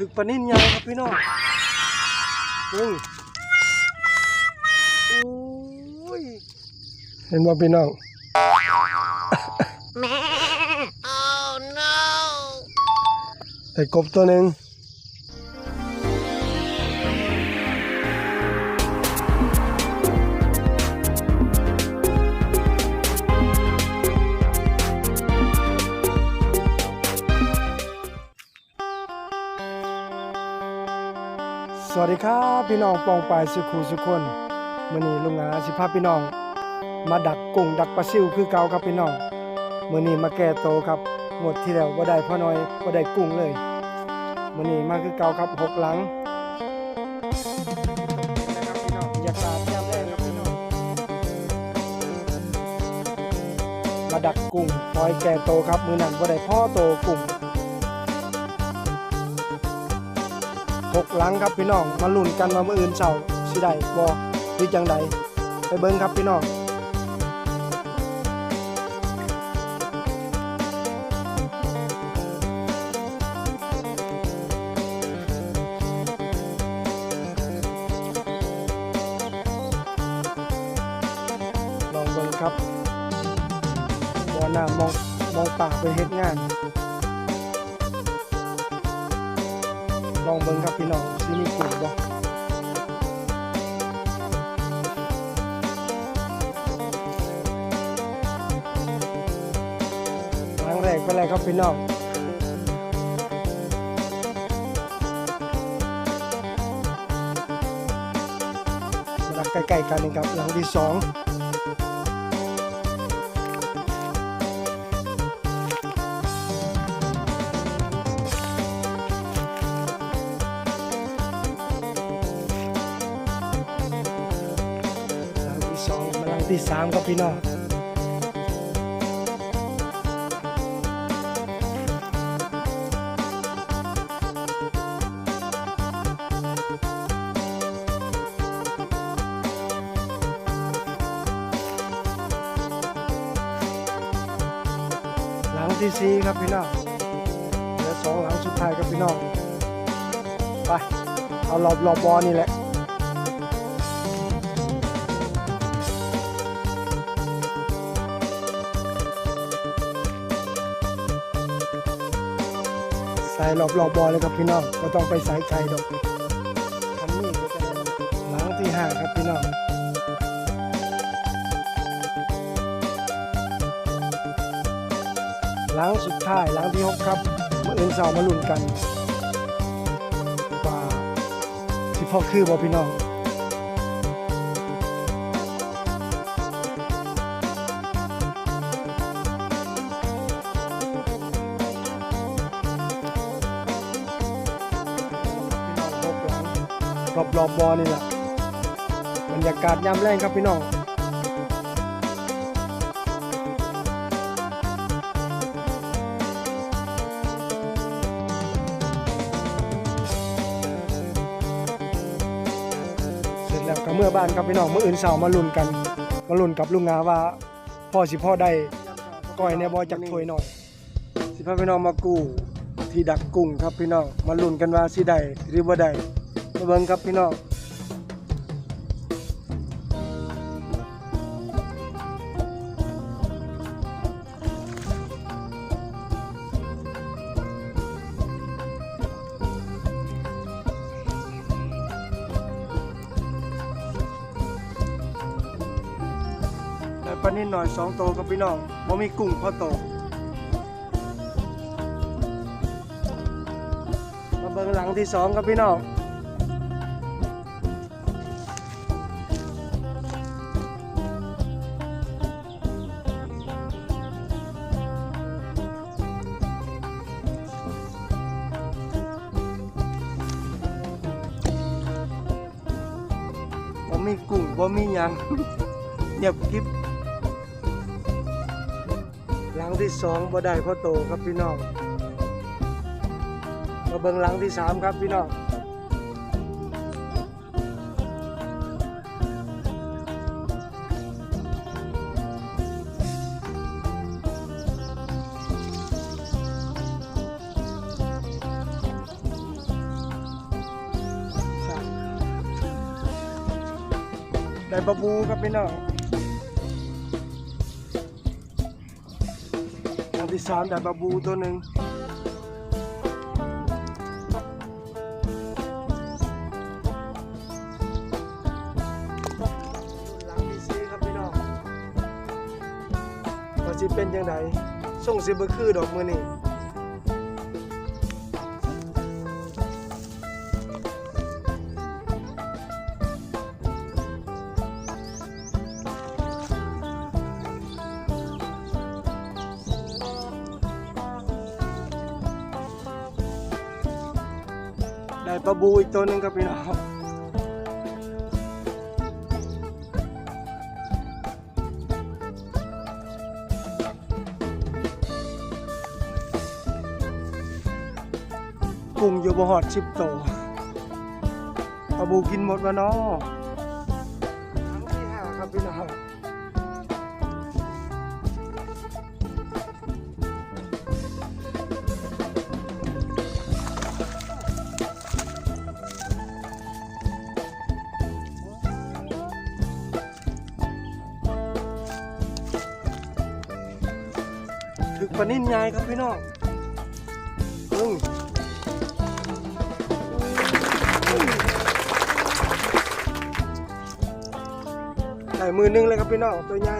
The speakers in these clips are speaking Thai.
ถึกปลานิ่นใหญ่ครับพี่น้องมึงโอ้ยเห็นบ่พี่น้อง oh no! แต่กบตัวหนึ่ง สวัสดีครับพี่น้องปองปายสุขูสุคนมื้อนี้ลุงอาสิพาพี่น้อง มาดักกุ้งดักปลาซิวคือเก่าครับพี่น้องมื้อนี้มาแก้โตครับงวดที่แล้วบ่าได้พ่อน้อยบ่าได้กุ้งเลยมื้อนี้มาคือเก่าครับหกหลังอยากาศยามแลงครับพี่น้องมาดักกุ้งปล่อยแก่โตครับมื้อนั้นบ่ได้พ่อโตกุ้ง หกหลังครับพี่น้องมาลุ้นกันว่ามื้ออื่นเช้าสิได้บ่หรือจังใดไปเบิ่งครับพี่น้องลองเบิ่งครับบ่อน้ามองมองป่าไปเฮ็ดงาน องเบิ่งครับพี่น้องสิมีกุ้งบ่ครั้งแรกเป็นไรครับพี่น้องมาดักใกล้ๆกันนี่ครับหลังที่สอง ที่สามครับพี่น้องหลังที่สี่ครับพี่น้องเหลือสองหลังสุดท้ายครับพี่น้องไปเอารอบรอบบอนี่แหละ ใส่รอบรอบบอเลยครับพี่น้องก็ต้องไปใส่ไข่ดอกทำนี่ก็จะหลังที่ห้าครับพี่น้องหลังสุดท้ายหลังที่หกครับมาเอินเสามาลุ้นกันว่าที่พ่อคือบ่พี่น้อง รอบรอบบอนี่แหละบรรยากาศยามแรงครับพี่น้องเสร็จแล้วก็เมื่อบ้านครับพี่น้องเมื่ออื่นเสามาลุ้นกันมาลุ้นกับลุงงาว่าพ่อสิพ่อได้ก้อยในบ่อจากถวยหน่อย สิพาพี่น้องมากู้ที่ดักกุ้งครับพี่น้องมาลุ้นกันว่าสิได้หรือบ่ได้ มาเบิ่งครับพี่น้องไปลานิดหน่อยสองโตครับพี่น้องบ่มีกุ้งพอโตมาเบิ่งหลังที่สองครับพี่น้อง มีกุ้งบ่มีหยังเงียบกริบหลังที่สองบ่ได้พ่อโตครับพี่น้องมาเบิ่งหลังที่สามครับพี่น้อง ได้ปลาบูครับพี่น้องอันที่สามได้ปลาบูตัวหนึ่งหลังที่สี่ครับพี่น้องว่าสิเป็นยังไงส่งสิบ่คือดอกมือนี่ ได้ปลาบูอีกตัวหนึ่งครับพี่น้องกุ้งอยู่บ่หอดชิบโตปลาบูกินหมดวะเนาะครั้งที่ห้าครับพี่น้อง ลานิ่นใหญ่ครับพี่น้องอึ้งได้มือหนึงเลยครับพี่น้องตัวใหญ่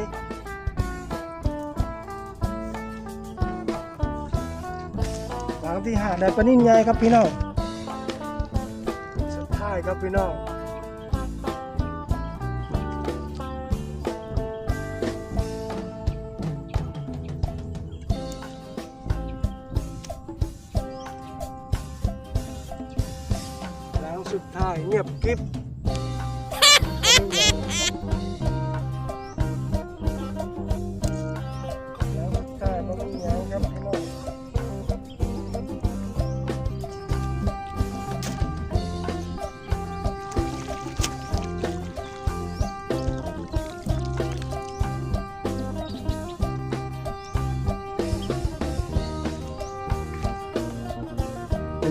หลังที่หาได้ปลานิ่นใหญ่ครับพี่น้องสุดท้ายครับพี่น้อง แล้วสุดท้ายเงียบกริบ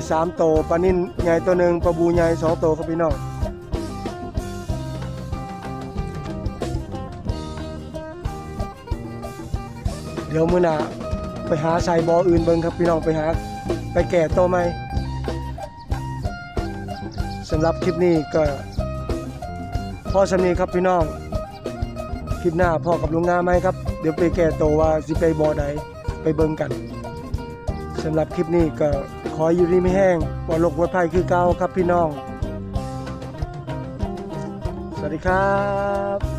สามโตปลานิ่นใหญ่ตัวหนึ่งปลาบูใหญ่สองโตครับพี่น้องเดี๋ยวมื้อหน้าไปหาใส่บออื่นเบิ่งครับพี่น้องไปหา ไปแก่โตไหมสำหรับคลิปนี้ก็พอสำนีครับพี่น้อง คลิปหน้าพ่อกับลุงงาไหมครับ เดี๋ยวไปแก่โตว่าสิไปบอใดไปเบิ่งกันสำหรับคลิปนี้ก็ ออยู่ดีไม่แห้งปลอดโรคปลอดภัยคือเก่าครับพี่น้อง สวัสดีครับ